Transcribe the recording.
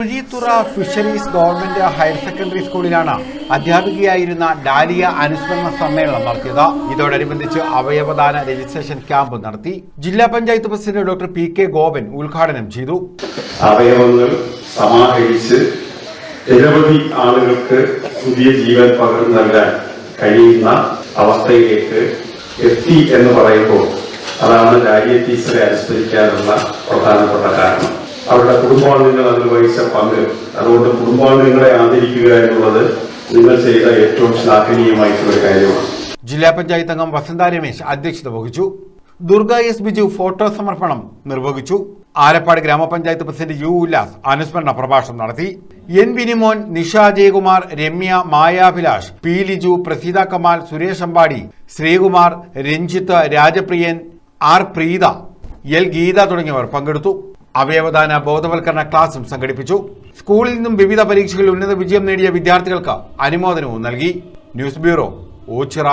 Kuzhithurai fisheries government higher secondary സ്കൂളിലാണ് അധ്യാപികയായിരുന്ന dahlia അനുസ്മരണ സമ്മേളനം നടത്തിയത്. ഇതോടനുബന്ധിച്ച് അവയവദാന രജിസ്ട്രേഷൻ ക്യാമ്പ് നടത്തി ജില്ലാ panchayat president doctor P K Gopan ഉദ്ഘാടനം ചെയ്തു. അവയവങ്ങൾ സമാഹരിച്ച് നിരവധി ആളുകൾക്ക് പുതിയ ജീവൻ പകർന്നു നൽകാൻ കഴിയുന്ന അവസ്ഥയിലേക്ക് എത്തി എന്ന് പറയുമ്പോൾ അതാണ് ഡാലിയ ടീച്ചറെ അനുസ്മരിക്കാനുള്ള പ്രധാനപ്പെട്ട അവരുടെ കുടുംബാംഗങ്ങൾ അതിൽ വഹിച്ച പങ്ക്. അതുകൊണ്ട് കുടുംബാംഗങ്ങളെ ആദരിക്കുക എന്നുള്ളത് നിങ്ങൾ ചെയ്ത ഏറ്റവും ശ്ലാഘനീയമായിട്ടുള്ള കാര്യമാണ്. ജില്ലാ പഞ്ചായത്ത് അംഗം വസന്ത രമേശ് അധ്യക്ഷത വഹിച്ചു. ദുർഗ എസ് ബിജു ഫോട്ടോ സമർപ്പണം നിർവഹിച്ചു. ആലപ്പാട് ഗ്രാമപഞ്ചായത്ത് പ്രസിഡന്റ് യു ഉല്ലാസ് അനുസ്മരണ പ്രഭാഷണം നടത്തി. N Vinimon Nisha Jayakumar Ramya Mayabhilash P Liju Praseetha Kamal Suresh Ambadi Sreekumar Ranjith Rajapriyan R Preetha L Geetha തുടങ്ങിയവർ പങ്കെടുത്തു. അവയവദാന ബോധവൽക്കരണ ക്ലാസും സംഘടിപ്പിച്ചു. സ്കൂളിൽ നിന്നും വിവിധ പരീക്ഷകളിൽ ഉന്നത വിജയം നേടിയ വിദ്യാർത്ഥികൾക്ക് അനുമോദനവും നൽകി. News bureau Ochira.